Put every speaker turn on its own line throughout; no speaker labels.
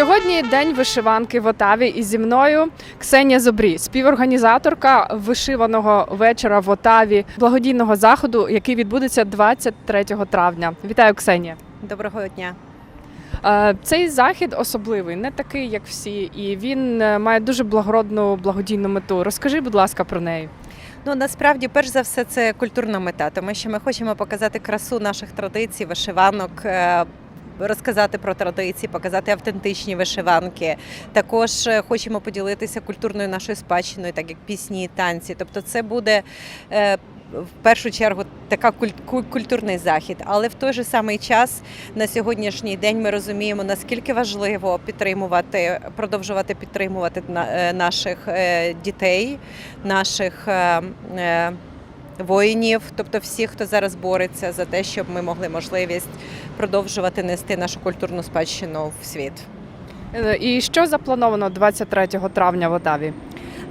Сьогодні день вишиванки в Отаві і зі мною Ксенія Зобрій, співорганізаторка вишиваного вечора в Отаві, благодійного заходу, який відбудеться 23 травня. Вітаю, Ксенія.
Доброго дня.
Е, Цей захід особливий, не такий, як всі, і він е, має дуже благородну благодійну мету. Розкажи, будь ласка, про неї.
Ну насправді, перш за все, це культурна мета, тому що ми хочемо показати красу наших традицій, вишиванок. Розказати про традиції, показати автентичні вишиванки. Також е, хочемо поділитися культурною нашою спадщиною, так як пісні, танці. Тобто, це буде е, в першу чергу така культурний захід. Але в той же самий час на сьогоднішній день ми розуміємо, наскільки важливо підтримувати, продовжувати підтримувати е, наших дітей, наших. Воїнів, тобто всіх, хто зараз бореться за те, щоб ми могли можливість продовжувати нести нашу культурну спадщину в світ.
Е, І що заплановано 23 травня в Отаві?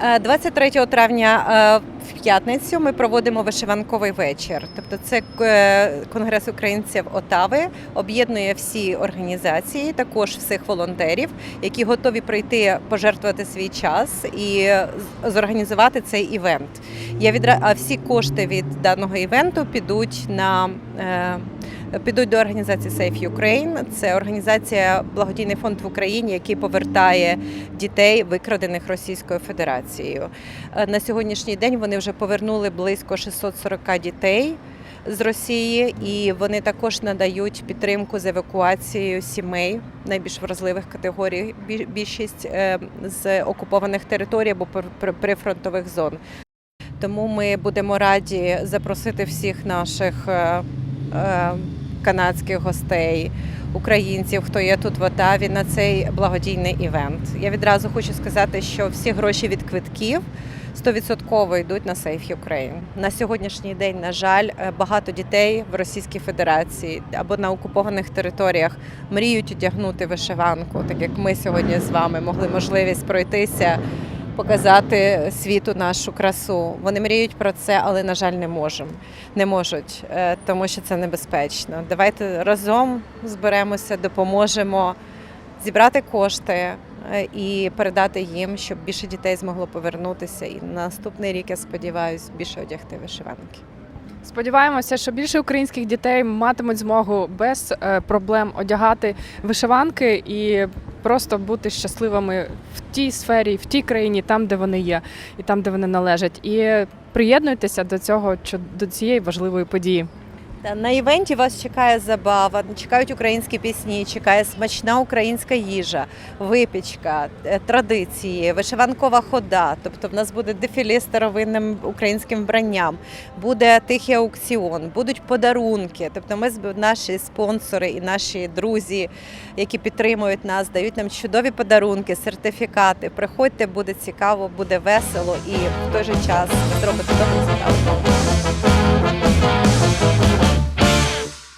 Е, 23 травня е, в п'ятницю ми проводимо вишиванковий вечір. Тобто, це е, конгрес українців Отави об'єднує всі організації, також всіх волонтерів, які готові прийти пожертвувати свій час і зорганізувати цей івент. Я відра... А всі кошти від даного івенту підуть на. Підуть до організації Safe Ukraine. Це організація благодійний фонд в Україні, який повертає дітей, викрадених Російською Федерацією. Е, На сьогоднішній день вони вже повернули близько 640 дітей з Росії, і вони також надають підтримку з евакуацією сімей найбільш вразливих категорій. бі- Більшість е, з окупованих територій або при- при- прифронтових зон. Тому ми будемо раді запросити всіх наших е, канадських гостей, українців, хто є тут в Отаві на цей благодійний івент. Я відразу хочу сказати, що всі гроші від квитків 100% йдуть на Safe Ukraine. На сьогоднішній день, на жаль, е, багато дітей в Російській Федерації або на окупованих територіях мріють одягнути вишиванку, так як ми сьогодні з вами могли можливість пройтися. Показати світу нашу красу. Вони мріють про це, але на жаль, не можемо. Не можуть, е, тому що це небезпечно. Давайте разом зберемося, допоможемо зібрати кошти е, і передати їм, щоб більше дітей змогло повернутися. І на наступний рік я сподіваюся більше одягти вишиванки.
Сподіваємося, що більше українських дітей матимуть змогу без е, проблем одягати вишиванки і просто бути щасливими в тій сфері, в тій країні, там, де вони є, і там, де вони належать. І приєднуйтеся до цього до цієї важливої події.
Та На івенті вас чекає забава, чекають українські пісні, чекає смачна українська їжа, випічка, е, традиції, вишиванкова хода. Тобто в нас буде дефіле з старовинним українським вбранням, буде тихий аукціон, будуть подарунки. Тобто, ми наші спонсори і наші друзі, які підтримують нас, дають нам чудові подарунки, сертифікати. Приходьте, буде цікаво, буде весело і в той же час ви зробите добру справу.